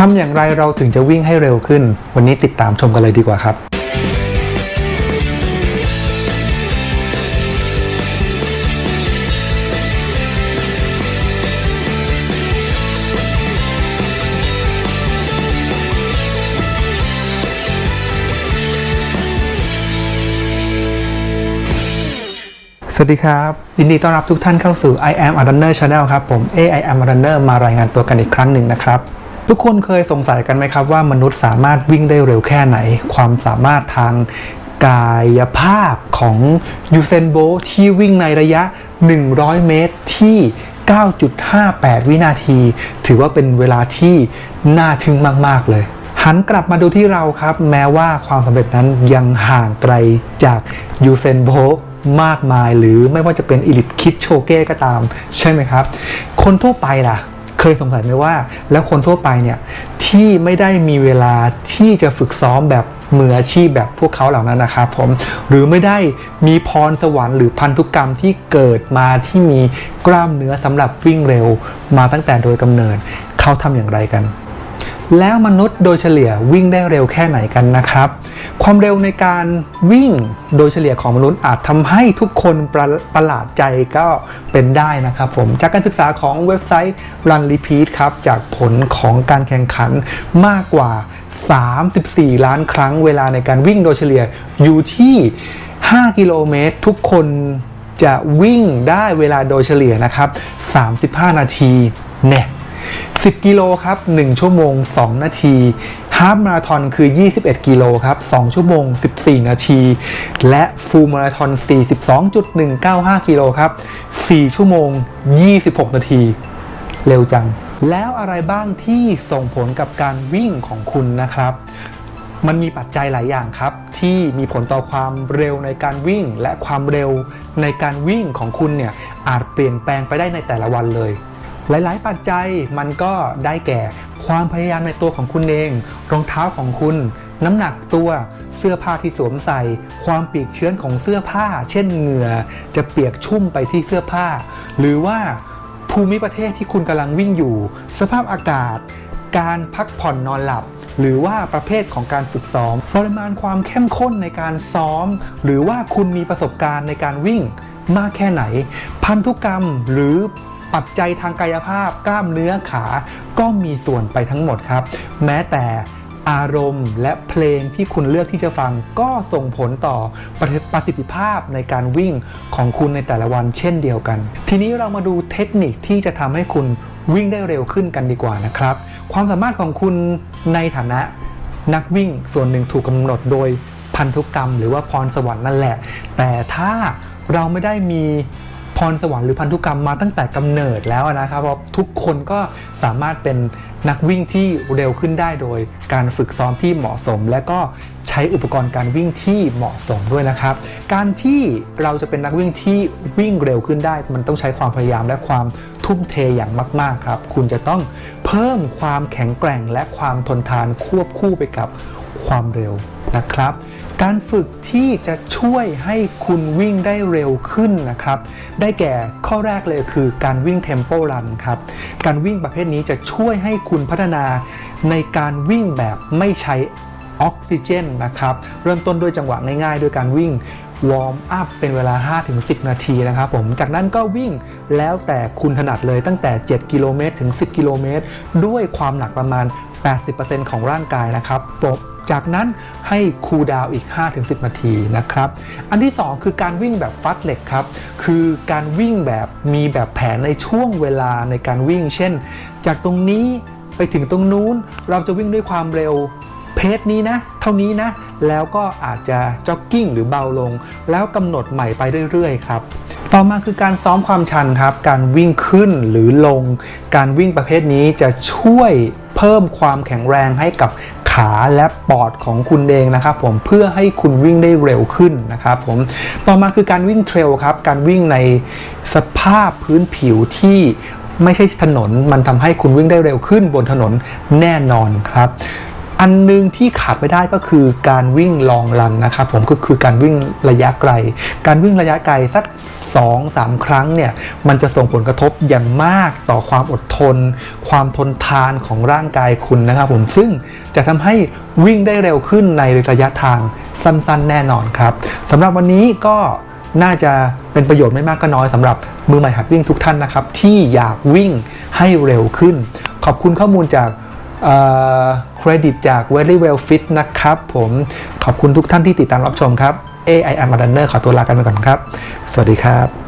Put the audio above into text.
ทำอย่างไรเราถึงจะวิ่งให้เร็วขึ้น วันนี้ติดตามชมกันเลยดีกว่าครับ สวัสดีครับ ยินดีต้อนรับทุกท่านเข้าสู่ I am a runner channel ครับ ผม A I am a runner มารายงานตัวกันอีกครั้งหนึ่งนะครับ ทุกคนเคยสงสัยกันไหมครับว่ามนุษย์สามารถวิ่งได้เร็วแค่ไหน ความสามารถทางกายภาพของยูเซนโบที่วิ่งในระยะ 100 เมตรที่ 9.58 วินาที ถือว่าเป็นเวลาที่น่าทึ่งมาก ๆ เลย หันกลับมาดูที่เราครับ แม้ว่าความสำเร็จนั้นยังห่างไกลจากยูเซนโบมากมาย หรือไม่ว่าจะเป็นอิลิทคิดโชเก้ก็ตาม ใช่ไหมครับ คนทั่วไปล่ะ ยสงสัยไหมว่า แล้วคนทั่วไปเนี่ยที่ไม่ได้มีเวลาที่จะฝึกซ้อมแบบมืออาชีพแบบพวกเขาเหล่านั้นนะครับผมหรือไม่ได้มีพรสวรรค์หรือพันธุกรรมที่เกิดมาที่มีกล้ามเนื้อสำหรับวิ่งเร็วมาตั้งแต่โดยกำเนิดเขาทำอย่างไรกัน แล้วมนุษย์โดยเฉลี่ยวิ่งได้เร็วแค่ไหนกันนะครับ ความเร็วในการวิ่งโดยเฉลี่ยของมนุษย์อาจทำให้ทุกคนประประหลาดใจก็เป็นได้นะครับผม จากการศึกษาของเว็บไซต์ Run Repeat ครับ จากผลของการแข่งขันมากกว่า 34 ล้านครั้งเวลาในการวิ่งโดยเฉลี่ยอยู่ที่ 5 กิโลเมตร ทุกคนจะวิ่งได้เวลาโดยเฉลี่ยนะครับ 35 นาทีแน่ 10 กิโลครับ 1 ชั่วโมง 2 นาทีฮาฟมาราธอนคือ 21 กิโลครับ 2 ชั่วโมง 14 นาที และฟูลมาราธอน 42.195 กิโลครับ 4 ชั่วโมง 26 นาที เร็วจัง แล้วอะไรบ้างที่ส่งผลกับการวิ่งของคุณนะครับ มันมีปัจจัยหลายอย่างครับ ที่มีผลต่อความเร็วในการวิ่ง และความเร็วในการวิ่งของคุณเนี่ยอาจเปลี่ยนแปลงไปได้ในแต่ละวันเลย หลายๆ ปัจจัยมันก็ได้แก่ ความพยายามในตัวของคุณเอง รองเท้าของคุณ น้ำหนักตัวเสื้อผ้าที่สวมใส่ ความปียกชื้นของเสื้อผ้า เช่นเหงื่อจะเปียกชุ่มไปที่เสื้อผ้า หรือว่าภูมิประเทศที่คุณกำลังวิ่งอยู่ สภาพอากาศ การพักผ่อนนอนหลับ หรือว่าประเภทของการฝึกซ้อมปริมาณความเข้มข้นในการซ้อม หรือว่าคุณมีประสบการณ์ในการวิ่งมากแค่ไหน พันธุกรรมหรือ ปัจจัยทางกายภาพกล้ามเนื้อขาก็มีส่วนไปทั้งหมดครับ แม้แต่อารมณ์และเพลงที่คุณเลือกที่จะฟังก็ส่งผลต่อประประสิทธิภาพในการวิ่งของคุณในแต่ละวันเช่นเดียวกัน ทีนี้เรามาดูเทคนิคที่จะทำให้คุณวิ่งได้เร็วขึ้นกันดีกว่านะครับ ความสามารถของคุณในฐานะนักวิ่งส่วนหนึ่งถูกกำหนดโดยพันธุกรรม หรือว่าพรสวรรค์นั่นแหละ แต่ถ้าเราไม่ได้มี พรสวรรค์หรือพันธุกรรมมาตั้งแต่กำเนิดแล้วนะครับเพราะทุกคนก็สามารถเป็นนักวิ่งที่เร็วขึ้นได้โดยการฝึกซ้อมที่เหมาะสม และก็ใช้อุปกรณ์การวิ่งที่เหมาะสมด้วยนะครับ การที่เราจะเป็นนักวิ่งที่วิ่งเร็วขึ้นได้ มันต้องใช้ความพยายามและความทุ่มเทอย่างมาก ๆ ครับ คุณจะต้องเพิ่มความแข็งแกร่งและความทนทานควบคู่ไปกับความเร็วนะครับ การฝึกที่จะช่วยให้คุณวิ่งได้เร็วขึ้นนะครับ ได้แก่ข้อแรกเลยคือการวิ่งเทมโปรันครับ การวิ่งประเภทนี้จะช่วยให้คุณพัฒนาในการวิ่งแบบไม่ใช้ออกซิเจนนะครับ เริ่มต้นด้วยจังหวะง่ายๆด้วยการวิ่งวอร์มอัพเป็นเวลา 5-10 นาทีนะครับผม จากนั้นก็วิ่งแล้วแต่คุณถนัดเลยตั้งแต่ 7 กิโลเมตรถึง 10 กิโลเมตร ด้วยความหนักประมาณ 80%ของร่างกายนะครับผมจากนั้นให้คูลดาวอีก 5-10 นาทีนะครับ อันที่ 2 คือการวิ่งแบบฟัดเหล็กครับ คือการวิ่งแบบมีแบบแผนในช่วงเวลาในการวิ่ง เช่น จากตรงนี้ไปถึงตรงนู้น เราจะวิ่งด้วยความเร็วเพจนี้นะ เท่านี้นะ แล้วก็อาจจะจ็อกกิ้งหรือเบาลง แล้วกำหนดใหม่ไปเรื่อยๆครับต่อมาคือการซ้อมความชันครับ การวิ่งขึ้นหรือลง การวิ่งประเภทนี้จะช่วย เพิ่มความแข็งแรงให้กับขาและปอดของคุณเองนะครับผมเพื่อให้คุณวิ่งได้เร็วขึ้นนะครับผมต่อมาคือการวิ่งเทรลครับการวิ่งในสภาพพื้นผิวที่ไม่ใช่ถนนมันทำให้คุณวิ่งได้เร็วขึ้นบนถนนแน่นอนครับ อันหนึงที่ขาดไม่ได้ก็คือการวิ่งลองรันนะครับผมก็คือการวิ่งระยะไกล การวิ่งระยะไกลสัก 2-3 ครั้งเนี่ยมันจะส่งผลกระทบอย่างมากต่อความอดทน ความทนทานของร่างกายคุณนะครับผมซึ่งจะทำให้วิ่งได้เร็วขึ้นในระยะทางสั้นๆ แน่นอนครับสำหรับวันนี้ก็น่าจะเป็นประโยชน์ไม่มากก็น้อยสำหรับมือใหม่หัดวิ่งทุกท่านนะครับ ที่อยากวิ่งให้เร็วขึ้น ขอบคุณข้อมูลจาก เครดิตจาก Very Well Fit นะครับผมขอบคุณทุกท่านที่ติดตามรับชมครับ AI am a runner ขอตัวลากันไปก่อนครับ สวัสดีครับ